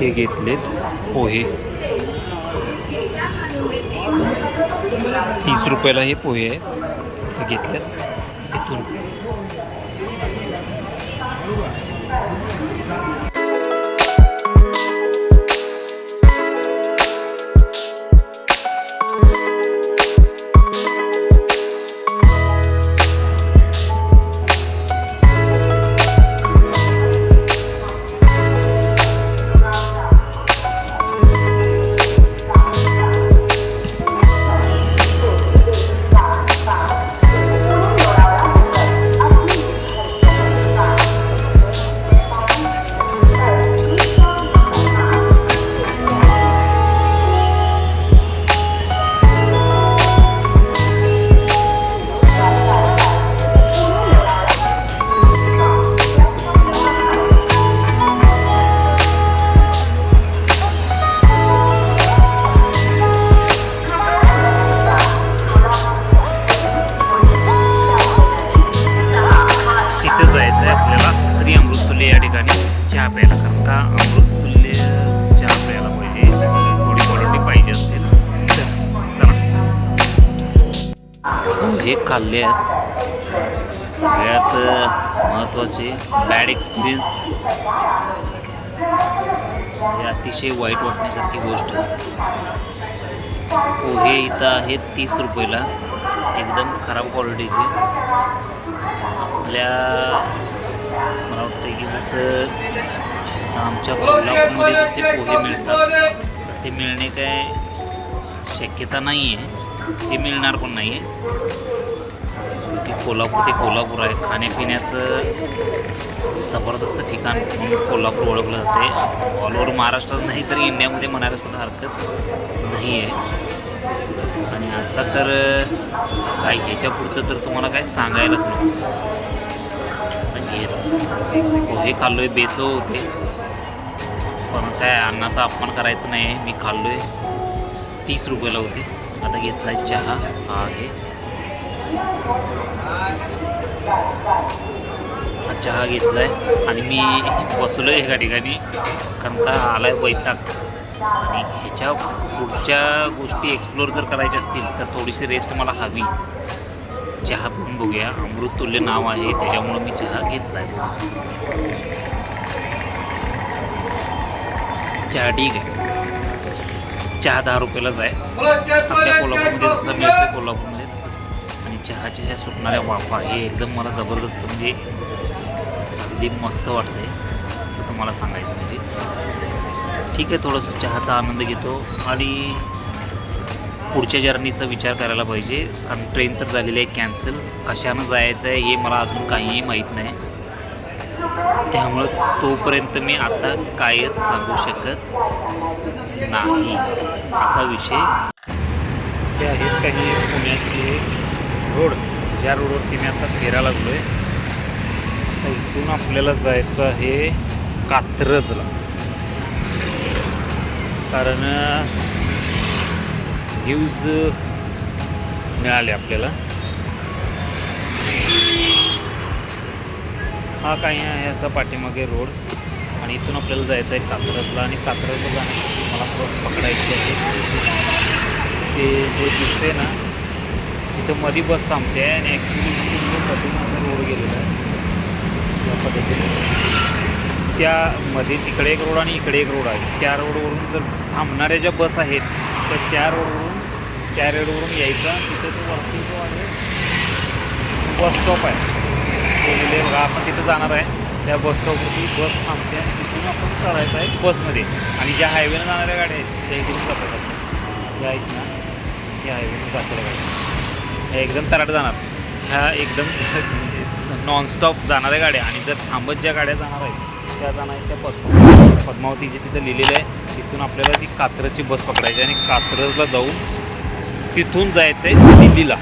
हे घेतलेत पोहे. तीस रुपयाला हे पोहे आहेत. ते घेतलेत इथून. ठिकाणी चहा प्यायला कारण का अमृततुल्य चहा प्यायला पाहिजे. थोडी क्वालिटी पाहिजे असेल तर चला. हो, हे खाल्ले आहेत. सगळ्यात महत्त्वाचे बॅड एक्सपिरियन्स हे अतिशय वाईट वाटण्यासारखी गोष्ट. हो, पोहे इथं आहेत तीस रुपयाला. एकदम खराब क्वालिटीचे आपल्या मला वाटतं की जसं आता आमच्या कोल्हापूरमध्ये जसे पोहे मिळतात तसे मिळणे काय शक्यता नाही आहे ते मिळणार पण नाही आहे की कोल्हापूर ते कोल्हापूर आहे. खाण्यापिण्याचं जबरदस्त ठिकाण म्हणून कोल्हापूर ओळखलं जाते ऑल ओव्हर महाराष्ट्रात नाही तर इंडियामध्ये म्हणायला सुद्धा हरकत नाही आहे आणि आता तर काय ह्याच्या पुढचं तर तुम्हाला काय सांगायलाच नको. हे खाल्लो खाल्लोय बेचव होते. पण काय अन्नाचा अपमान करायचं नाही आहे मी खाल्लोय. तीस रुपयाला होते. आता घेतलाय चहा. हा आहे. हा चहा घेतलाय. आणि मी बसलोय एका ठिकाणी. कारण का आलाय वैताग. आणि ह्याच्या पुढच्या गोष्टी एक्सप्लोर जर करायच्या असतील तर थोडीशी रेस्ट मला हवी. चहा पिऊन बघूया. अमृततुल्य नाव आहे त्याच्यामुळं मी चहा घेतलाय. चहा ठीक आहे. चहा दहा रुपयालाच आहे. आपल्या कोल्हापूरमध्ये जसं मिळतं कोल्हापूरमध्ये तसं. आणि चहाच्या ह्या सुटणाऱ्या वाफा हे एकदम मला जबरदस्त म्हणजे अगदी मस्त वाटते असं तुम्हाला सांगायचं म्हणजे. ठीक आहे थोडंसं चहाचा आनंद घेतो. आणि पुढच्या जर्नीचा विचार करायला पाहिजे. कारण ट्रेन तर झालेली आहे कॅन्सल कशानं जायचं आहे हे मला अजून काहीही माहीत नाही. त्यामुळं तोपर्यंत मी आता कायच सांगू शकत नाही असा विषय. हे आहेत काही पुण्याचे रोड ज्या रोडवरती मी आता फिरायला लागलो आहे इथून आपल्याला जायचं आहे कात्रजला. कारण व्ह्यूज मिळाले आपल्याला. हा काही आहे असा पाठीमागे रोड आणि इथून आपल्याला जायचं आहे कात्रजला आणि कात्रजला जाण्यासाठी मला बस पकडायची आहे. ते जे दिसते ना इथं मधी बस थांबते आणि ॲक्च्युली कधून असा रोड गेलेला आहे या पद्धतीने. त्यामध्ये तिकडे एक रोड आणि इकडे एक रोड आहे. त्या रोडवरून जर थांबणाऱ्या ज्या बस आहेत तर त्या रोडवरून कॅरेडवरून यायचा. तिथे तो वरती जो आहे बस स्टॉप आहे. तो बघा आपण तिथं जाणार आहे. त्या बस स्टॉपवरती बस थांबते आणि तिथून आपण चढायचं आहे बसमध्ये. आणि ज्या हायवेनं जाणाऱ्या गाड्या आहेत त्या इकडून जातात. आपण. या आहेत ना या हायवेनं जाणाऱ्या गाड्या. ह्या एकदम तराट जाणार. ह्या एकदम नॉनस्टॉप जाणाऱ्या गाड्या. आणि जर थांबत ज्या गाड्या जाणार आहेत त्या जाणार त्या पद्मावती. पद्मावतीचे तिथं लिहिलेलं आहे तिथून आपल्याला ती कात्रजची बस पकडायची आणि कात्रजला जाऊन तिथून जायचं आहे दिल्लीला.